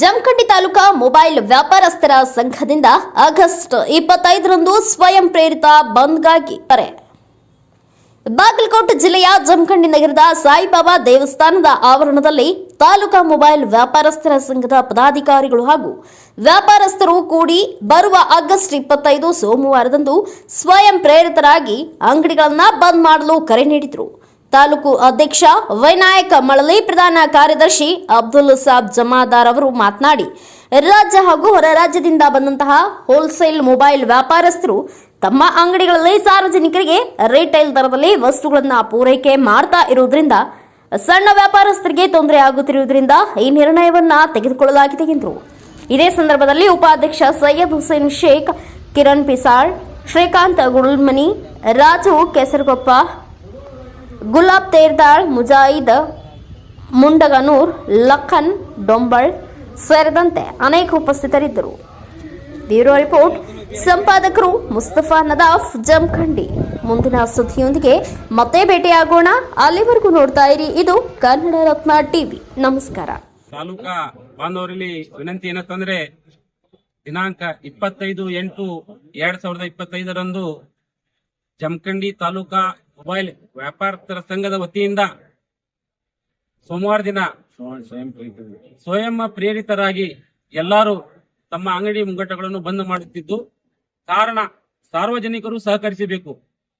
Jamkhandi taluka mobile ವ್ಯಾಪಾರಸ್ಥರ ಸಂಘದಿಂದ August ಇಪ್ಪತ್ತೈದರಂದು ಸ್ವಯಂ ಪ್ರೇರಿತ ಬಂದ್ಗಾಗಿ ಕರೆ. ಬಾಗಲಕೋಟೆ ಜಿಲ್ಲೆಯ ಜಮಖಂಡಿ ನಗರದ ಸಾಯಿಬಾಬಾ ದೇವಸ್ಥಾನದ ಆವರಣದಲ್ಲಿ ತಾಲೂಕಾ ಮೊಬೈಲ್ ವ್ಯಾಪಾರಸ್ಥರ ಸಂಘದ ಪದಾಧಿಕಾರಿಗಳು ಹಾಗೂ ವ್ಯಾಪಾರಸ್ಥರು ಕೂಡಿ ಬರುವ ಆಗಸ್ಟ್ ಇಪ್ಪತ್ತೈದು ಸೋಮವಾರದಂದು ಸ್ವಯಂ ಪ್ರೇರಿತರಾಗಿ ಅಂಗಡಿಗಳನ್ನು ಬಂದ್ ಮಾಡಲು ಕರೆ ನೀಡಿದರು. ತಾಲೂಕು ಅಧ್ಯಕ್ಷ, ವಿನಾಯಕ ಮಳಲಿ ಪ್ರಧಾನ ಕಾರ್ಯದರ್ಶಿ ಅಬ್ದುಲ್ ಸಾಬ್ ಜಮಾದಾರ್ ಅವರು ಮಾತನಾಡಿ, ರಾಜ್ಯ ಹಾಗೂ ಹೊರ ರಾಜ್ಯದಿಂದ ಬಂದಂತಹ ಹೋಲ್ಸೇಲ್ ಮೊಬೈಲ್ ವ್ಯಾಪಾರಸ್ಥರು ತಮ್ಮ ಅಂಗಡಿಗಳಲ್ಲಿ ಸಾರ್ವಜನಿಕರಿಗೆ ರಿಟೇಲ್ ದರದಲ್ಲಿ ವಸ್ತುಗಳನ್ನು ಪೂರೈಕೆ ಮಾಡ್ತಾ ಇರುವುದರಿಂದ, ಸಣ್ಣ ವ್ಯಾಪಾರಸ್ಥರಿಗೆ ತೊಂದರೆ ಆಗುತ್ತಿರುವುದರಿಂದ ಈ ನಿರ್ಣಯವನ್ನ ತೆಗೆದುಕೊಳ್ಳಲಾಗಿದೆ ಎಂದರು ಇದೇ ಸಂದರ್ಭದಲ್ಲಿ ಉಪಾಧ್ಯಕ್ಷ ಸೈಯದ್ ಹುಸೇನ್ ಶೇಖ್, ಕಿರಣ್ ಪಿಸಾಳ್, ಶ್ರೀಕಾಂತ್ ಗುಳ್ಮನಿ ರಾಜು ಕೆಸರಗೊಪ್ಪ ಗುಲಾಬ್ ತೇರ್ದಾಳ್ ಮುಜಾಯಿದ್ ಮುಂಡಗನೂರ್, ಲಖನ್, ಡೊಂಬಳ್ ಸೇರಿದಂತೆ ಅನೇಕ ಉಪಸ್ಥಿತರಿದ್ದರು. ಬ್ಯೂರೋ ರಿಪೋರ್ಟ್, ಸಂಪಾದಕರು ಮುಸ್ತಫಾ ನದಾಫ್, ಜಮ್ಖಂಡಿ. ಮುಂದಿನ ಸುದ್ದಿಯೊಂದಿಗೆ ಮತ್ತೆ ಭೇಟಿಯಾಗೋಣ. ಅಲ್ಲಿವರೆಗೂ ನೋಡ್ತಾ ಇರಿ. ಇದು ಕನ್ನಡ ರತ್ನ ಟಿವಿ. ನಮಸ್ಕಾರ. ತಾಲೂಕಾ ಬಾಂಧವರಲ್ಲಿ ವಿನಂತಿ ಏನಂತಂದ್ರೆ ದಿನಾಂಕ ಇಪ್ಪತ್ತೈದು ಎಂಟು ಎರಡ್ ಸಾವಿರದ ಇಪ್ಪತ್ತೈದರಂದು ಜಮಖಂಡಿ ತಾಲೂಕಾ ಮೊಬೈಲ್ ವ್ಯಾಪಾರಸ್ಥರ ಸಂಘದ ವತಿಯಿಂದ ಸೋಮವಾರ ದಿನ ಸ್ವಯಂ ಪ್ರೇರಿತರಾಗಿ ಎಲ್ಲರೂ ತಮ್ಮ ಅಂಗಡಿ ಮುಂಗಟ್ಟಗಳನ್ನು ಬಂದ್ ಮಾಡುತ್ತಿದ್ದು ಕಾರಣ ಸಾರ್ವಜನಿಕರು ಸಹಕರಿಸಬೇಕು.